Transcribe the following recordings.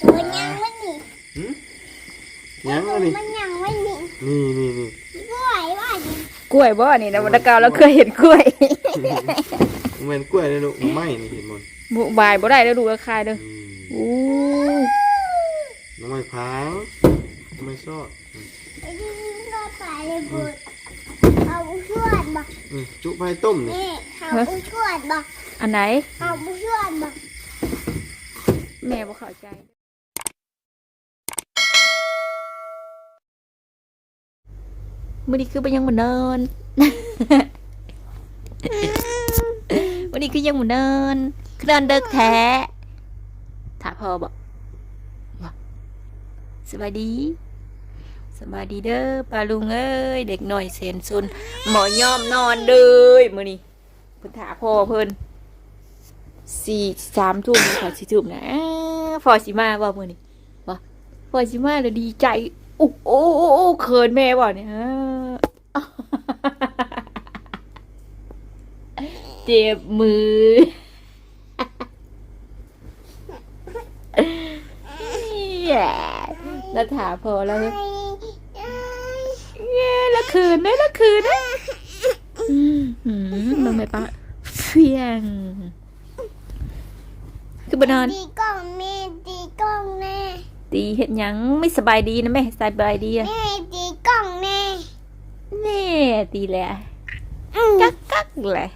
ตัวยังไม่หนีหืมยังอันนี้มันยังไม่หนีนี่นี่นี่กล้วยว่าดิกล้วยบ่นี่นะวันตะเกาเราเคยเห็นกล้วยเหมือนกล้วยเลยลูกไม่นี่เห็นหมดบุบายบ่ได้แล้วดูราคายเด้ออืมอู้น้องไม้พร้าวน้องไม้ซอดไอ้ที่ก็ไปเลยบุตรเอาชวดบอกอืมจุใบต้มนี่นี่เอาชวดบอกอันไหนเอาชวดบอก แม่บ่เข้าใจมื้อนี้คือบ่ยังบ่นอนวันนี้คือยังบ่นอนคือนอนดึกแท้ถ้าพอบอกว่าสบายดี สบายดีเด้อปลาลุงเอ้ย เด็กหน่อยเซนซุนหมอยอมนอนเลยมื้อนี้เพิ่นถาพ่อเพิ่นสี่สามทุ่มขอสิทุ่มนะ พอสิมาบ่มื้อนี้บ่พอสิมาแล้วดีใจโอ้โอ้โอ้โอ้เขินแม่บ่เนี่ยเจ็บมือแล้วถามพอแล้วไอ้ไอ้แย่ละคืนได้ละคืนนะอืมมมันไม่ปะเฟียง อบนอนตีกล้องแม่ตีกล้องแม่ตีเห็นยังไม่สบายดีนะแม่สบายดีอะแม่ตีกล้องแม่แน่ตีแหละอืมกักกักแหละ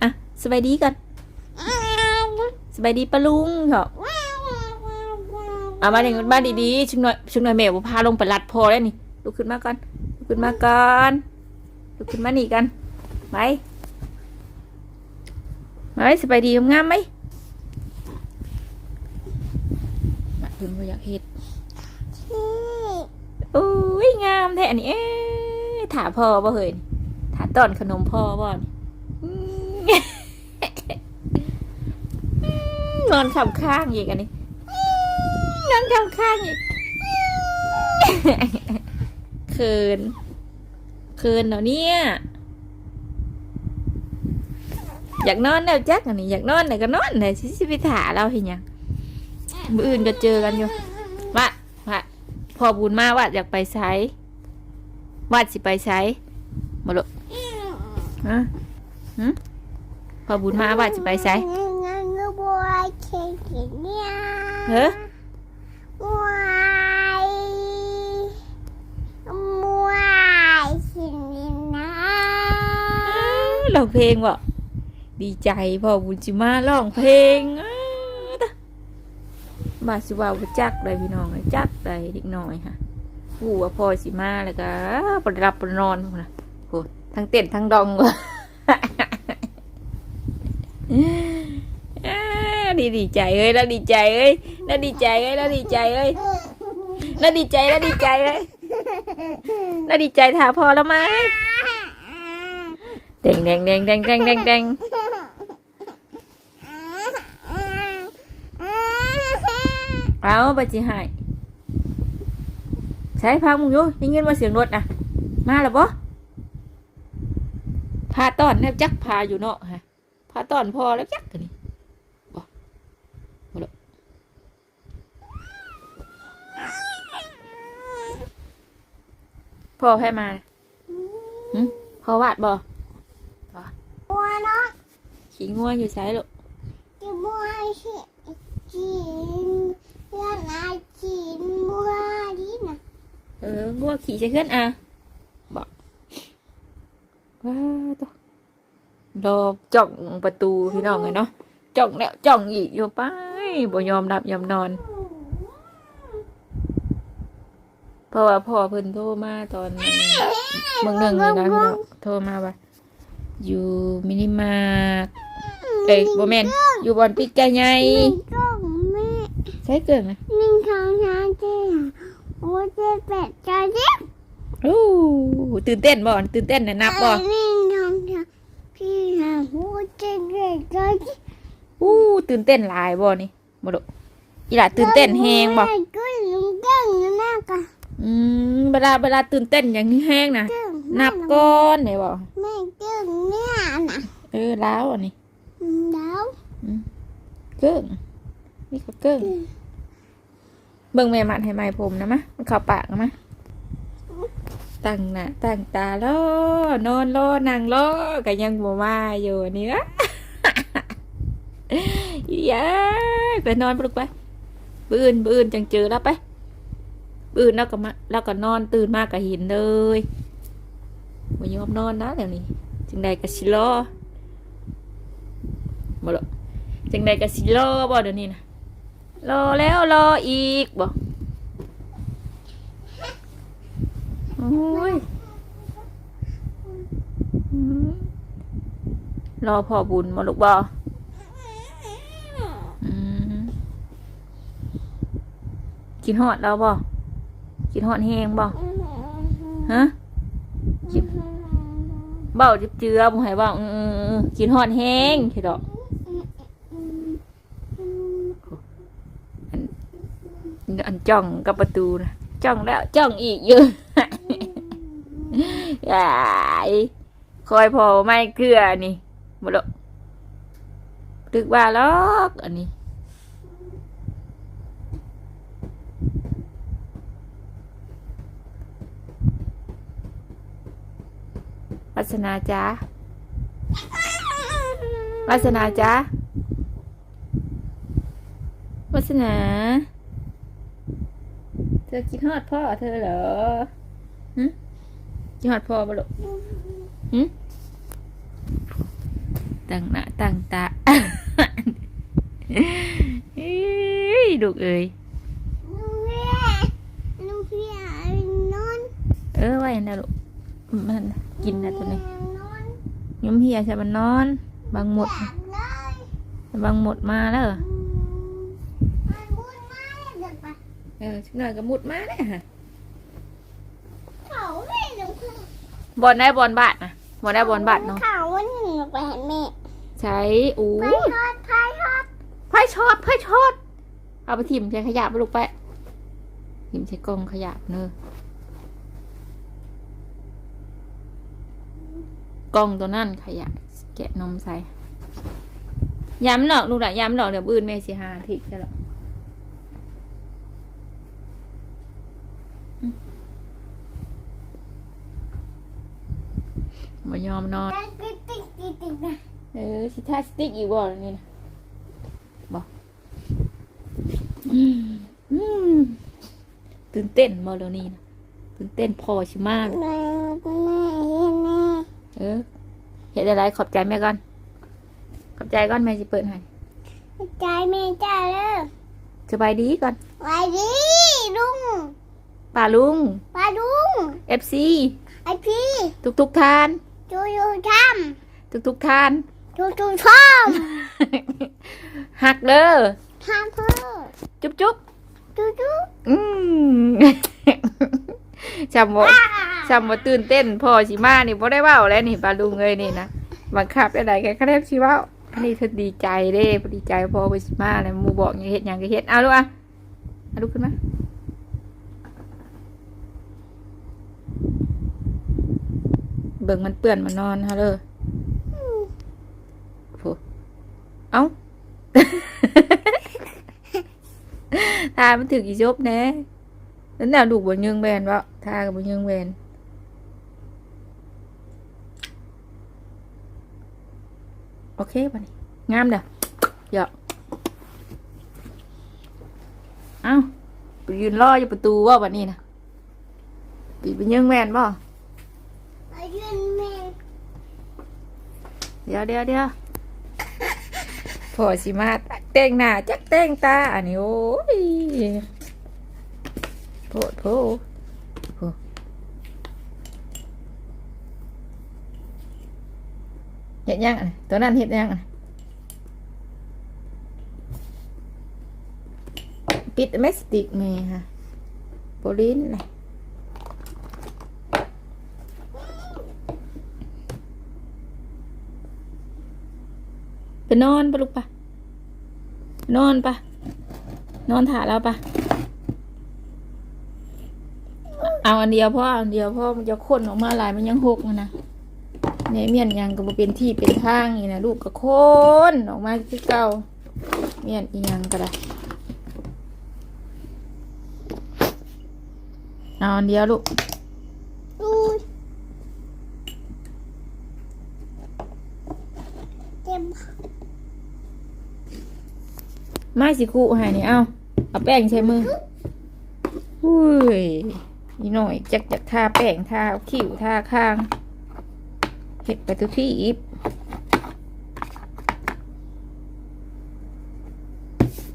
อะสบายดีก่อนสบายดีปะลุงเหรอเอามาเด็กบ้านดีๆชุกหน่อยชุกหน่อยแม่บ่พาลงไปรัดพอแล้วนี่ลุกขึ้นมาก่อนลุกขึ้นมาก่อนลุกขึ้นมานี่กันไปไปสบายดีงามไหมมาเพิ่นบ่อยากเฮ็ดอุ้ยงามแท้อันนี้เอ๊ะถาพ่อบ่เฮ้ยถาต้อนขนมพ่อบ่นอืมนอนขำข้างอีกอันนี้นอนขำข้างอีกเขินเขินเนาะเนี่ยอยากนอนแล้วจักอันนี้อยากนอนไหนก็นอนไหนสิสิไปถาเราเห็นยัง มืออื่นก็เจอกันอยู่ว่าว่าพอบุญมาว่าอยากไปไซว่าสิไปไซมาลุฮะหึพอบุญมาว่าสิไปไซงั้นก็บวยเคกินเนี่ยเฮ้อบวยบวยสินินะร้องเพลงบ่ดีใจพอบุญจิมาร้องเพลงอ้าวตะ มาสิว่าบ่จักได้พี่น้องจักได้เด็กน้อยค่ะผู้ว่าพอสิมาแล้วก็ปนรับปนนอนนะโหทั้งเต้นทั้งดองว่ะอ้าดีดีใจเอ้ยแล้วดีใจเอ้ยแล้วดีใจเอ้ยแล้วดีใจเอ้ยแล้วดีใจแล้วดีใจเอ้ยแล้วดีใจถาพอแล้วไหมแดงแดงแดงแดงแดงแดง แดงเอาไปจิหายใช้พังมึงอยู่ได้ยินว่าเสียงรถอะ มาแล้วบ่พาต้อนแนบจักพาอยู่เนาะฮะพาต้อนพอแล้วจักกันนี่บ่บ่ดอกพ่อให้มาหึพ่อวาดบ่บัวเนาะขี้ง่วงอยู่ใช้ลูกจะบัวสิ กินเรื่องอะไรกินบัวดีนะเออง่วขี่ใช่ขึ้นอะบอกว้าตัวรอจ้องประตูพี่น้องเลยเนาะจ้องแล้วจ้องอีกอยู่ไปบ่ยอมรับยอมนอน เพราะว่าพ่อเพิ่นโทรมาตอนเมืองหนึ่งเลยนะพี่น้องโทรมาว่าอยู่มินิมาร์ทเอ้ยบ่แม่นอยู่บอนปิกไก่ใหญ่นี่ก็แม่ใช่เกินนะหนึ่งสองสามสี่โอ้เจ็ดแปดเก้าสิบโอ้ตื่นเต้นบ่ตื่นเต้นนะนับบ่หนึ่งสองสามสี่ห้าหกเจ็ดแปดเก้าสิบอู้ตื่นเต้นหลายบ่นี่บ่ดอกอีหล่าตื่นเต้นแฮงบ่ก็ลุงเก่งนะกะอืมเวลาเวลาตื่นเต้นอย่างนี้แห้งนะเก่งนับก้อนไหนบ่แม่เก่งเนี่ยนะเออแล้วอันนี้แล้วเกิ้งมีกระเกิ้ง เบิ่งแม่มันให้ไม้ผมนะมะมันเข้าปากนะมะตั้งหน้าตั้งตาล้อนอนล้อนั่งล้อก็ยังบ่มาอยู่นี่วะอียาไปนอนปลุกไปปืนปืนจังเจอแล้วไปปืนแล้วก็มาแล้วก็นอนตื่นมากก็เห็นเลยบ่ยอมนอนนะเดี๋ยวนี้จังใดก็สิรอบ่หรอจังใดก็สิรอบ่เดี๋ยวนี้นะ รอแล้วรออีกบ่โอ้ยรอพ่อบุญมาลูกบ่กินฮอดแล้วบ่กินฮอดแห้งบ่ฮะกินเบ้าจิบเจือบ่ให้เบ้าอือๆๆกินฮอดแห้งเฮ็ดดอกอัน อันจ้องกับประตูนะจ้องแล้วจ้องอีกอยู่ยายคอยพอไม่เกลือนี่บ่ดอกตึกว่าลอกอันนี้วัสนาจ้าวาสนาจ้าวัสนา เธอคิดฮอดพ่อเธอเหรอหึคิดฮอดพ่อบ่ลูกหึตั้งหน้าตั้งตาเอ้ยลูกเอ้ยลูกเพียลูกเพียนอนเออไว้นะลูกมันกินนะตัวนี้นอนยุ้มเฮียใช่มันนอน บางหมดอยากเลยบางหมดมาแล้วเหรอ มันพูดไม่เด็กปะ เออชิบหน่อยก็มุดมาเลยฮะเขาไม่รู้บอลได้บอลบาทนะบอลได้บอลบาทเนาะเขาวันหนึ่งไปเห็นแม่ใช้อู้ไปทอดไปทอดไพ่ช็อตไพ่ช็อตเอาไปทิมใช้ขยะไปลูกไปทิมใช้กล่องขยะเนอะกล่องตัวนั่นขยะ แกะนมใส่ย้ำหรอกลูกหละย้ำหรอกเดี๋ยวบื้นเมสิหาทิกจะหรอก มายอมนอน ติ๊กติ๊กติ๊กติ๊กนะเออสิท่าสติ๊กอีกบ่นี่นะบอกตื่นเต้นบ่เดี๋ยวนี้นะตื่นเต้นพอชิมาก แม่แม่เห็นแม่เออเห็นอะไรขอบใจแม่ก่อน ขอบใจก่อนแม่จะเปิดให้ใจแม่จ้าเลยสบายดีก่อนไปดิลุงป้าลุงไปลุงเอฟซีไอพี่ ทุกทุกๆทาน จูยูททุกทุกๆทานำจูจูชอบหักเด้อทำเพื่อจุ๊บจุ๊บจูจูอืมจำบ่จำบ่ตื่นเต้นพอสิมานี่บ่ได้เว้าแล้วนี่ป้าลุงเอ้ยนี่นะบังคับได้ไดแกก็ได้สิเว้าอันนี้เธอดีใจเด้พอดีใจพอไปสิมาแล้วหมู่บอกอย่าเฮ็ดหยังก็เฮ็ดเอาลูกอะเอาลุกขึ้นมา เบิ่งมันเปื้อนมันนอนฮะเลยโหเอ้าทามันถึกอีจบแหน่นั่นน่ะลูกบ่ยิงแบนวะทากับบ่ยิงแบนโอเคป่ะนี่งามเด้อหยอกเอ้าไปยืนรออยู่ประตูว่าวันนี้นะปีไปยิงแบนบ่ไปยืนแม่ เดี๋ยวเดี๋ยวเดี๋ยวพอสิมาแต่งหน้าจักแต่งตา อันนี้โอ้ยโพดโพโพเห็ดยังตัวนั้นเห็ดยังปิดแมสติกเมย์ค่ะโปลินเลย ไปนอนปะลูกปะนอนปะนอนถ่าแล้วปะเอาอันเดียวพ่ออันเดียวพ่อมันจะข้นออกมาลายมันยังหกมันนะเนี่ยเมียนยังก็มาเป็นที่เป็นทางนี่นะลูกก็ข้นออกมาที่เก่าเมียนยังก็ได้เอาอันเดียวลูก ไม้สิคู่ให้นี่เอาเอาแป้งใช้มืออุ้ยอีหน่อยจักจักทาแป้งทาขิ้วทาข้างเห็ดไปทุกที่อีบ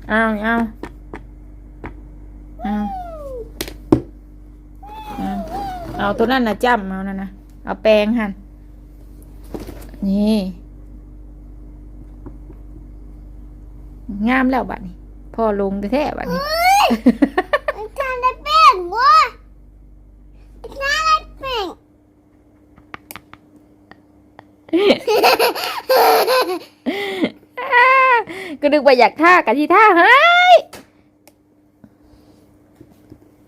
เอาเอาเอาเอาเอาตัวนั้นนะจ้ำเอานั่นนะเอาแป้งหั่นนี่ งามแล้วบัดนี้พอลงแท้ๆบัดนี้มันทานได้แป้งวะมันทานได้แป้งก็นึกว่าอยากท่ากะที่ท่าเฮ้ย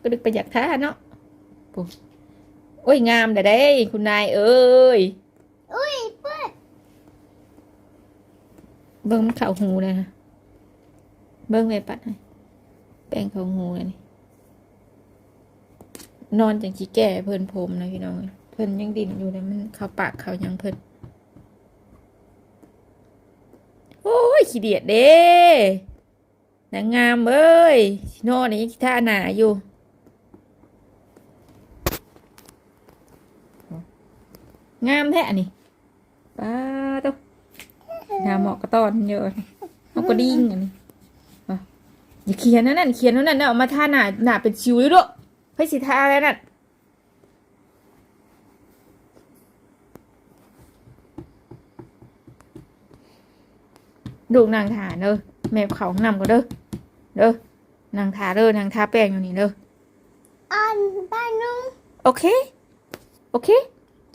ก็นึกไปอยากท่าเนาะปุ๊บโอ้ยงามแต่ได้ คุณนายเอ้ยอุ้ยเปิดเบิ้งมันเข่าหูเลยนะ เบิ้งไปปัดให้แป้งเขาหูเลยนี่นอนจังจีแก่เพิ่นผมนะพี่น้องเพิ่นยังดิ่นอยู่เลยมันเขาปากเขายังเพิ่นโอ้ยขี้เดียดเด้นางงามเอ้ยนอนนี่ท่าหนาอยู่งามแท้นี่ป้าตุ๊งามเหมาะกระตอนเยอะเอากระดิ่งอันนี้ อย่าเขียนนั่นนั่นเขียนนั่นนั่นเอามาท่าหนาหนาเป็นชิวเลยด้วยให้สิท่าอะไรนั่นดูนางทาเด้อแม่เขาห้องนำก็เด้อเด้อนางทาเด้อนางทาแป้งอยู่นี่เด้ออันบ้านนุ่งโอเค โอเค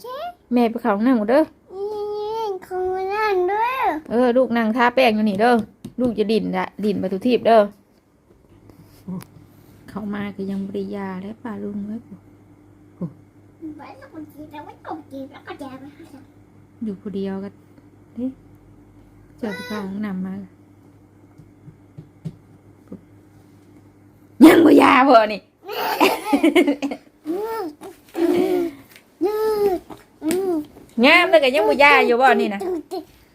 เจ๊แม่ไปเขาห้องนำก็เด้อนี่ของนั่นด้วยเออ ลูกนั่งทาแป้งอยู่นี่เด้อลูกจะดิ่นละดิ่นประตูทีบเด้อ เขามาก็ยังบริยาและป่าลุงไว้ยไว้แล้วคนจีนแล้วไว้ตกจีนแล้วก็แจกไปให้อยู่คนเดียวกันเฮ้เจอไปเข้าห้องน้ำมายังบริยาเพ่อนี่อืมอืมอืมงามเลยกันยังบริยาอยู่บ่นี่นะ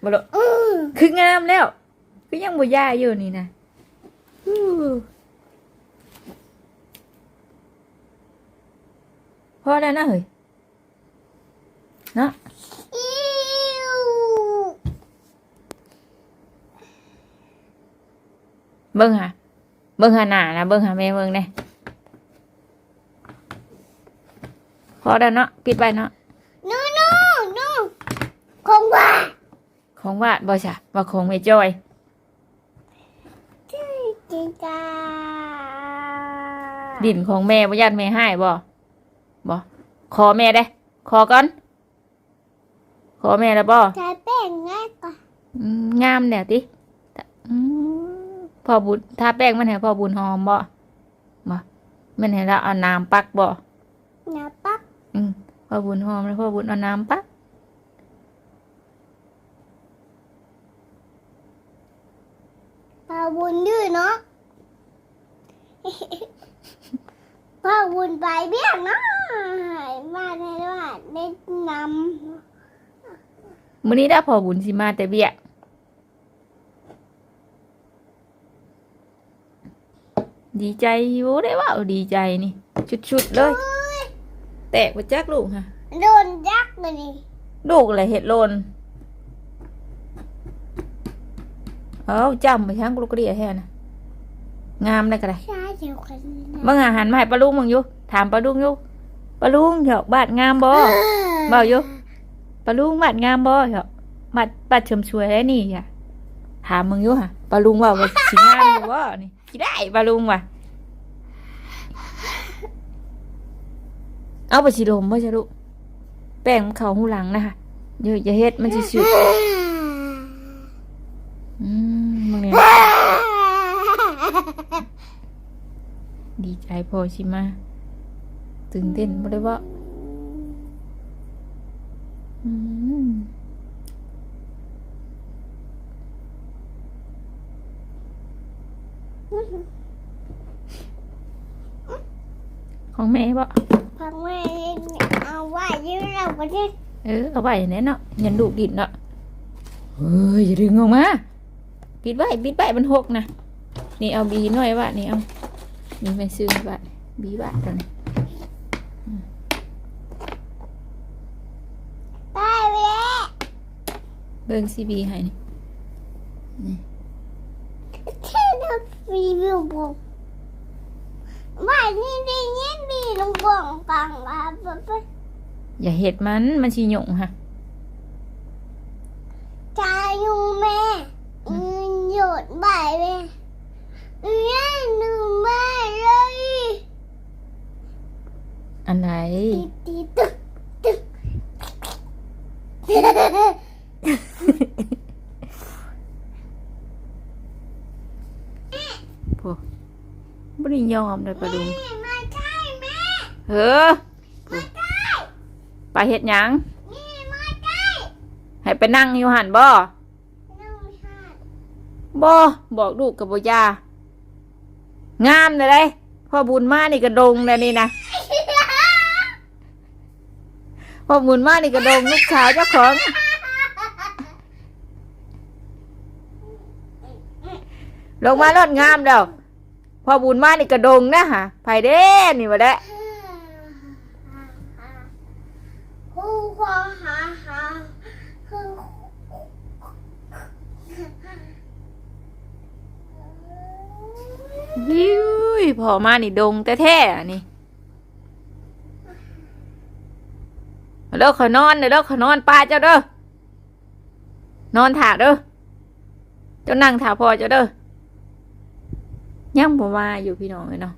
บ่ลอืมคืองามแล้ว คือยังบริยาอยู่นี่นะ พอแล้วนะเฮ้ยเนาะอิวเบิ้งหาเบิ้งหาหน้านะเบิ้งหาแม่เบิ้งเน่พอแล้วเนาะปิดไปเนาะนู่นนู่นนู่นคงว่าของวาดบ่จ้ะว่าของไม่จอยจีนจ้าดินของแม่บ่ยันแม่ให้บ่ บ่ขอแม่ได้ ขอก่อน ขอแม่แล้วบ่ใช้แป้งง่ายกว่าอืมงามเนี่ยติอืมพ่อบุญถ้าแป้งมันให้พ่อบุญหอมบ่บ่มันให้เราเอาน้ำปักบ่หนาปัก อืมพ่อบุญหอมแล้วพ่อบุญเอาน้ำปัก พาวุนดื้อเนาะ พาวุนไปเบี้ยงเนาะมาในว่าได้น มื้อนี้ได้พ่อบุญสิมาแต่เบี้ยดีใจอยู่ได้ว่าดีใจนี่ ชุดๆเลย แตกไปจักลูกค่ะำโดนยักษ์เลยนี่ลูกอะไรเห็ดโลนเอาจำไปทั้งกลูกเรียแท้นะงามได้ก็ได้ใช่เดียวกันนะบางอาหารมาให้ปลาลุงมึงอยู่ถามปลาลุงอยู่ปลาลุงเหรอบาดงามบ่เบาอยู่ ปลาลุงบาดงามบ่เหรอบาดบาดเฉิมช่วยได้นี่อะถามมึงอยู่ฮะปลาลุงว่าว่าสิงามอยู่บ่นี่สิได้ปลาลุงว่ะเอาไปสิดมบ่จ้ะลูกแป้งมันเข้าหูหลังนะคะเดี๋ยวอย่าเฮ็ดมันสิสุดอืมมึงเนี่ยดีใจพอชิมาตื่นเต้นบ่ได้บ่ ของแม่บ่พังแม่เอาไว้ยืนเราประเทศเออเอาไว้แน่เนาะยันดูกดินเนาะเฮ้ยอย่าดึงออกมาปิดไว้ปิดไว้มันหกนะนี่เอาบีหน่อยว่ะนี่เอานี่เป็นซื้อบัตบีบัตตัวนี้ ได้ไปแล้ว เบิ่งซีบีให้นี่ที่เรารีวิวบอกว่านี่ได้ยินดีลงบ่งปังว่าไปอย่าเห็ดมันมันชิหยงฮะจาอยู่แม่อืนหยุดบ่ายแม่อืนหนึ่งแม่เลยอันไหนตีตีตึกตึก พวก ไม่ได้ยอมเลยปลาดุงแม่มาใช่แม่เฮ้อไปเห็ดหยังแม่มาใช่ให้ไปนั่งอยู่หันบ่น้องชาติบ่บอกลูกกับบ่ยางามเลยเลยพ่อบุญมานี่กระดงเลยนี่นะพ่อบุญมานี่กระดงลูกสาวเจ้าของลงมาลดงามแล้ว พ่อบุญมานี่กระดงนะฮะไผเด้นี่มาได้ฮู้ควาหาหาคือวิวพ่อมานี่ดงแท้ๆอะนี่เด้อขอนอนเด้อขอนอนป้าเจ้าเด้อนอนถาเด้อเจ้านั่งถาพ่อเจ้าเด้อ ยังบ่มาอยู่พี่น้องเลยเนาะ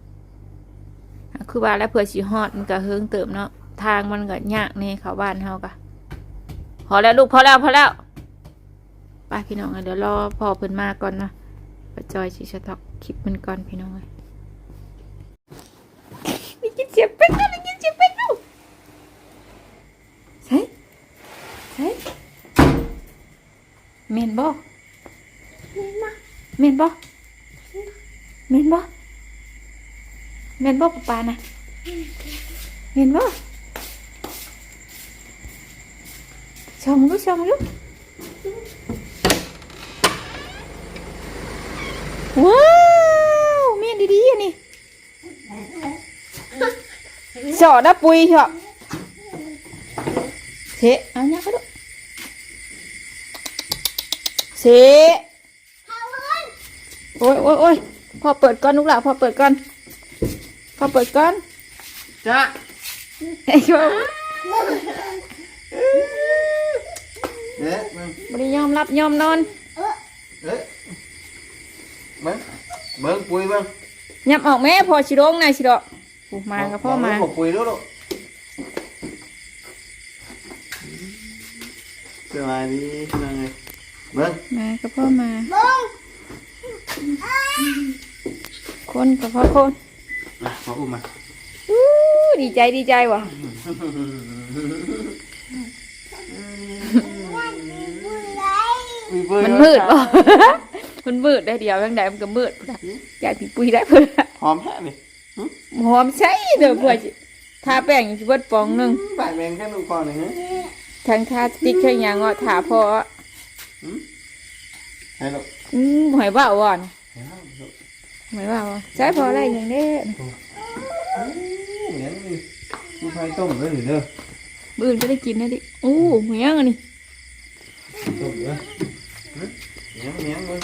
อะคือว่าแล้วเผื่อสิฮอดมันก็เฮิงเติมเนาะทางมันก็ยากแน่เขาบ้านเฮากะพอแล้วลูกพอแล้วพอแล้วไปพี่น้องอะเดี๋ยวรอพ่อเพิ่นมาก่อนนะปจอยสิสต็อกคลิปมันก่อนพี่น้องเลยได้ยินเสียงเป็ดแล้วได้ยินเสียงเป็ดแล้วใช่ใช่เมนบ่นี่มาเมนบ่ เมนบ่เมนบ่ปะปานะเมนบ่ชมลูกชมลูกว้าวเมนดีๆอันนี้สอดนะปุยเถอะเสะเอาเนี่ยก็ดูเสะเอาเงินโอ้ยโอ้ยโอ้ย พอเปิดก่อนลูกหล่ะพอเปิดก่อนพอเปิดก่อนจ้าไอ้บ่เอ๊ะมึงบ่ได้ยอมรับยอมนอนเอ๊ะเบิ้งเบิ้งปุยเบิ้งยับออกแม่พอชิโรงนายชิโดอกโอ้มากับพ่อมาบอกปุยด้วยลูกสวัสดีนั่งไงเบิ้งมากับพ่อมาบุ้ง คนกับพ่อคนมาพออุ้มมาอู้ดีใจดีใจว่ะวันนี้บุญไรมีเบิ้งมันมืดบ่มันมืดได้เดียวยังไงมันก็มืดพุ่นน่ะอยากสิปุยได้เพิ่นน่ะหอมแท้เลยหอมใช่เด้อเพื่อสิทาแป้งอยู่สิเบิดปองหนึงปากแมงแค่ลูกก่อนเลยฮะทั้งทาสติ๊กทั้งหยังเงาะทาพอให้ลูกอืมหอยว่าวอ่อนให้ลูกหอยว่าวอะใช้พออะไรอย่างนี้เหนียนนี่มีไฟต้มด้วยหรือเด้อมื้ออื่นจะได้กินนะดิอู้เหมียงอันนี้ต้มเด้อเหนียนเหนียนเลย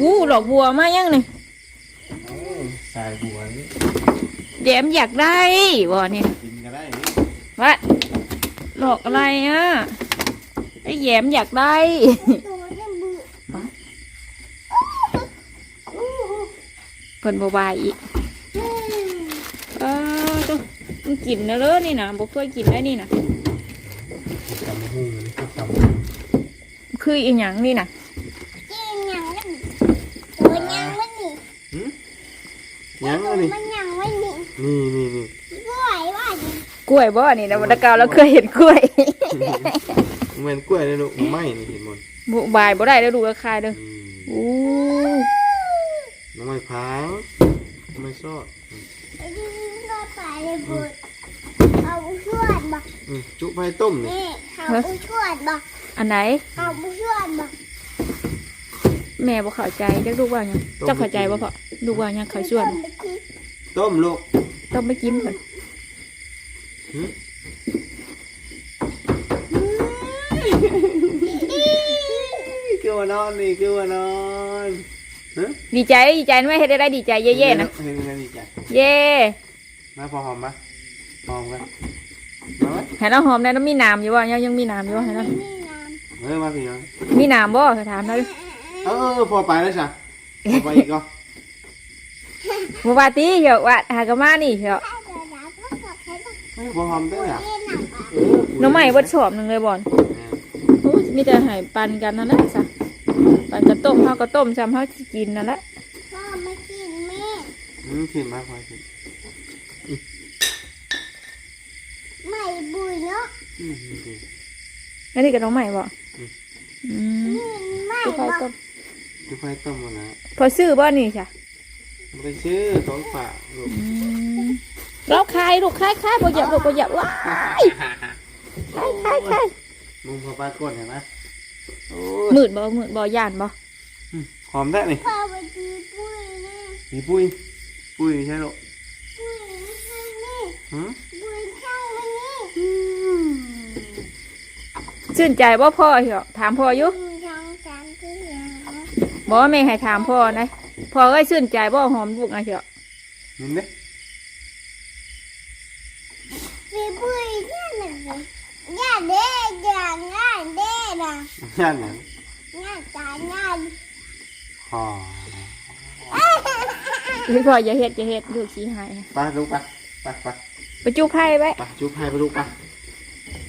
อู้ดอกบัวมายังนี่ใส่หัวนี่แยมอยากได้บ่เนี่ยกินก็ได้วัดดอกอะไรอะไอ้แยมอยากได้ ตัวจะมือ เพิ่นบ่บายอีกเออต้องต้องกินนะเด้อนี่นะบ่เคยกินได้นี่นะจำหูนี่จำคืออีหยังนี่นะกินยังนั่นตัวยังไม่หนียังตัวเลยมันยังไม่หนีนี่นี่นี่กล้วยว่าดิกล้วยบ่นี่นะวันตะเกาเราเคยเห็นกล้วยเหมือนกล้วยเลยลูกไม่นี่เห็นหมดบ่บายบ่ได้แล้วดูราคาเด้ออืม อู้น้อง ไม้พร้าวน้องไม้ซอดไอ้ดินก็ไปเลยบุญเอาชวดบ่อืมจุไฟต้มนี่นี่เอาชวดบ่อันไหนเอาชวดบ่แม่บ่เข้าใจจักลูกว่าหยังเจ้าเข้าใจบ่พ่อลูกว่าหยังเขาชวนต้มลูกต้องไปกินเพิ่นคือว่านอนนี่คือว่านอนฮะ ดีใจดีใจไหมเฮ็ดได้ได้ดีใจเย่ๆนะเห็นไงดีใจเย่มาพอหอมปะหอมกันมาไหมให้เราหอมได้แล้วมีน้ำอยู่บ่ยังยังมีน้ำอยู่บ่ให้เรานี่น้เฮ้ยมาพี่น้องมีน้ำบ่ถามเราดิเออเออพอไปแล้วจ้ะพอไปอีกก็บ่ว่าติเหี่ยวว่าหากะมานี่เหี่ยวำถ้าเกิดน้ำก็กลับให้ต้องเฮ้ยพอหอมได้อะเล่นหนังอะเออน้องใหม่เบ่ชอบหนึงเลยบ่อนโอ้ยมีแต่ให้ปันกันนั่นแหละซะ ปันกระต้มเฮาก็ต้มซ้ำเฮาสิกินนั่นแหละพ่อไม่กินแม่อืมขึ้นมาพอขึ้นไม่บุยเนาะอืมดีอันนี้กับน้องใหม่บ่อืมนี่ไม่คือไฟบ่ต้มจุไฟต้มมานะพอซื้อบ่นี่จ้ะไปซื้อของฝากลูกอืมเราขายลูกขายขายบ่หยับลูกบ่หยับว้ายขายขายขายมุมพอปลาก้นเห็นไหมโอ้ย มืดบ่มืดบ่ย่านบ่หอมได้นี่พ่อไปดีปุ้ยนี่มีปุ้ย ปุ้ยใช่หรอปุ้ยข้างนี่หืมปุ้ยข้างมันนี่ชื่นใจบ่พ่อเหี่ยวถามพ่ออยู่ปุ้ยข้างสามที่เหลือบ่แม่ให้ถามพ่อนะพ่อเอ้ยชื่นใจบ่หอมลูกอะเหี่ยวนี่เด้มีปุ้ยย่าหนึ่ งย่าเด้ย่าง่ายเด้นะย่านหยังง่ายจานง่ายหอพี่พ่ออย่าเฮ็ดอย่าเฮ็ดลูกสิหายไปลูกไปไปไปไปจุไผไว้ไปจุ๊บให้ไปลูกไป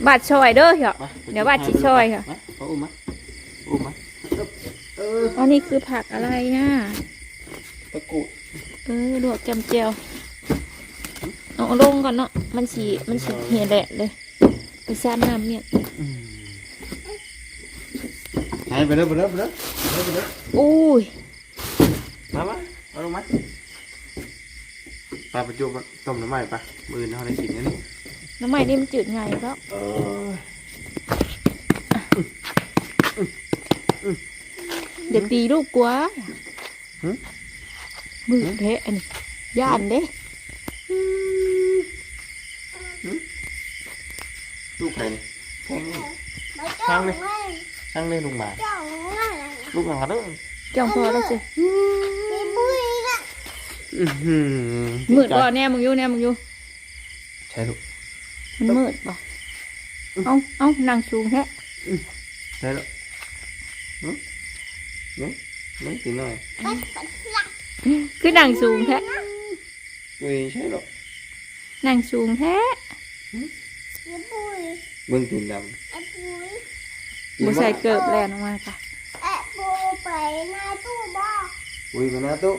บาดช่อยเด้อเหี่ยวไปเดี๋ยวว่าชิช่อยค่ะมาเอาอุ้มมาอุ้มมาเอออันนี้คือผักอะไรอะตะกรุดเออลวกจำเจียวเอาลงก่อนเนาะมันสีมันสีเหี่ยแดดเลย ไปซ้ำน้ำเนี่ยให้ไปเลยไปเลยไปเลยไปเลยไปเลยอุ้ยมามาเอาลงมาไปประจุต้มน้ำใหม่ไปมือเขาได้กินนี่น้ำใหม่นี่มันจืดไงแล้วเออเดี๋ยวตีลูกกว่ามือเทะอันนี้ย่านเด้ ลูกใครนี่แข้งนี่ไม่จ้องเลยช่างเล่นลุงหมาจ้องเลยลูกหมาเด้อจ้องพอแล้วสิมีปุ้ยนะอื้อหือมืดบ่แน่มึงอยู่แน่มึงอยู่ใช่ลูกมันมืดบ่เอาเอานั่งชูงแท้ใช่ลูกหืมหืมหืมกินหน่อยปัดปัดหลักคือนั่งสูงแท้อุ้ยใช่ลูกนั่งสูงแท้มีปุ้ยเบิ่งตีนดไอ้ปุ้ยำบ่ใส่เกิบแลนออกมาค่ะไอ้ปูไปหน้าตู้บ้าอุ้ยมาหน้าตู้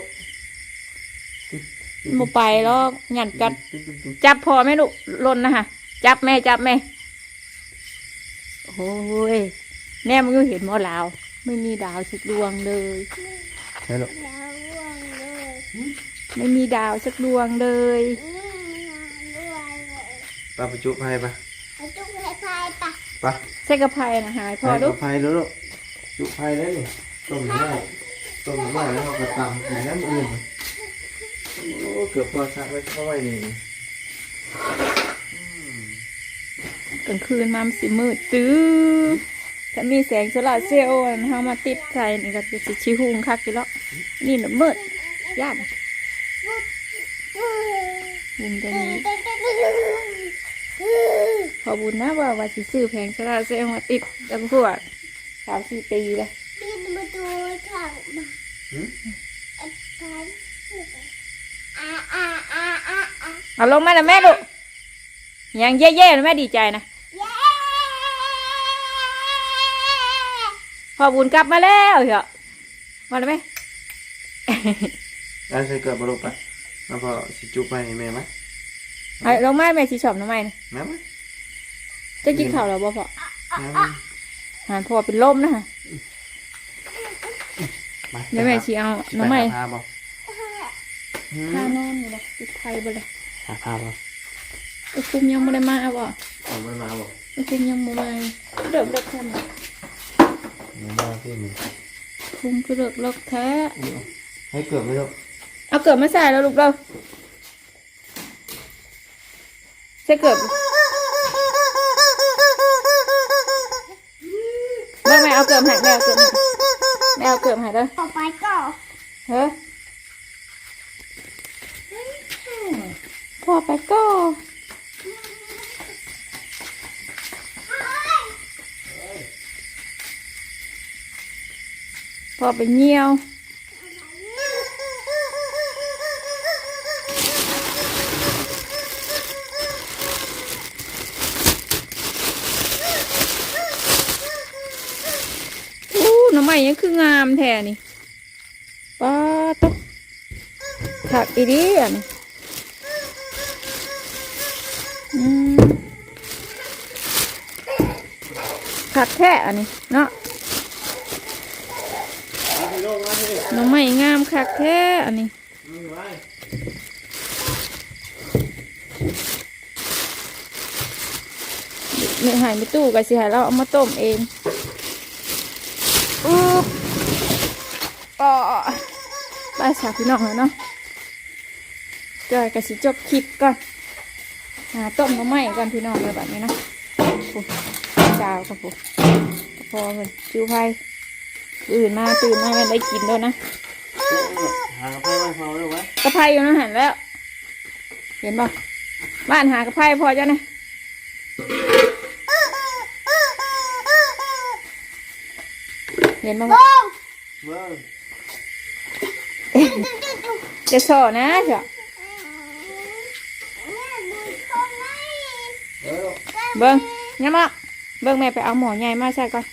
บ่ไปหรอกหยันกัด จับพอไหมลูกหล่นนะฮะ จับแม่จับแม่โอ้ยแน่มึงอยู่เห็นหมอลาว ไม่มีดาวสักดวงเลยใช่ลูกแล้วร่วงเลย ไม่มีดาวสักดวงเลย อืมงานด้วยเลย ปลาประจุให้ปะไอ้จุ๊กให้พายปะปะใส่กระเพรานะหายพอลูกไฟแล้วลูกจุไฟได้นี่ต้มได้ต้มได้แล้วเราก็ตำกินน้ำอื่นโอ้เกือบพอชักไว้เข้าไว้นี่กลางคืนมามันสิมืดตื้อถ้ามีแสงโซลาร์เซลล์อันเฮามาติดใส่นี่ก็จะชิหุงคักอยู่แล้วนี่น่ะมืดย่านบุญจะมี พอบุญนะว่าว่าสิซื้อแผงโซลาร์เซลล์มาติดตั้งพวกสามสี่ปีแล้วปิดประตูถังมาหืมไอ้พันอ่าอ่าอ่าอ่าอ่าเอาลงมานะแม่ลูกยังแย่ๆนะแม่ดีใจนะเย้พอบุญกลับมาแล้วเหรอมาแล้วไหมได้ใส่เกลือบลูกไปแล้วพอสิจุไปให้แม่ไหม ไอ้ลงมาแม่ชีชอบน้ำไม้นะแม่ไหมจะกินข้าวแล้วบ่พอแม่ไหมหานพอเป็นลมนะฮะมาเดี๋ยวแม่ชีเอาน้ำไม้ไปหาพาบ่หืมข้านอนอยู่เลยติดไทยไปเลยไหาภาพเอาไอ้คุมยังไม่ได้มาบ่เอามันมาบอกไอ้คุมยังไม่มาเดิมเลิกแท้มันมาที่นี่คุมก็เลิกเลิกแท้ให้เกือบไม่รู้เอาเกิดมาใส่แล้วลูกเรา ใส่เกิดแม่แม่เอาเกิดให้แม่เอาเกิดให้แม่เอาเกิดให้เด้อต่อไปก็เฮ้ยพ่อไปก็พ่อไปเยี่ยว อีดีอะนี่อืมถักแค่อันนี้เนาะนี่หน้ำใหม่งามคักแค่อันนี้ไม่หายไม่ตู้ก็สิหายเราเอามาต้มเองอุ๊บก็ไปสาพี่น้องเลยเนาะ จอยก็สิจบคลิปก่อนหาต้มหน้ำใหม่กันพี่น้องเลยแบบนี้เนาะปุ๊บจาวกับปุ๊บพอเลยจิวไพ่ตื่นมาตื่นมาไม่ได้กินแล้วนะหาไพ่ไว้พอแล้วไว้กระไพ่อยู่ในะหันแล้ว เห็นป่ะบ้านหากระไพ่พอจ้ะเนี่ยเห็นป่ะลงเมื่อจะสอนะเจ้ะ เบิ้งยังมาเบิ้งแม่ไปเอาหมอใหญ่มาใส่ก่อน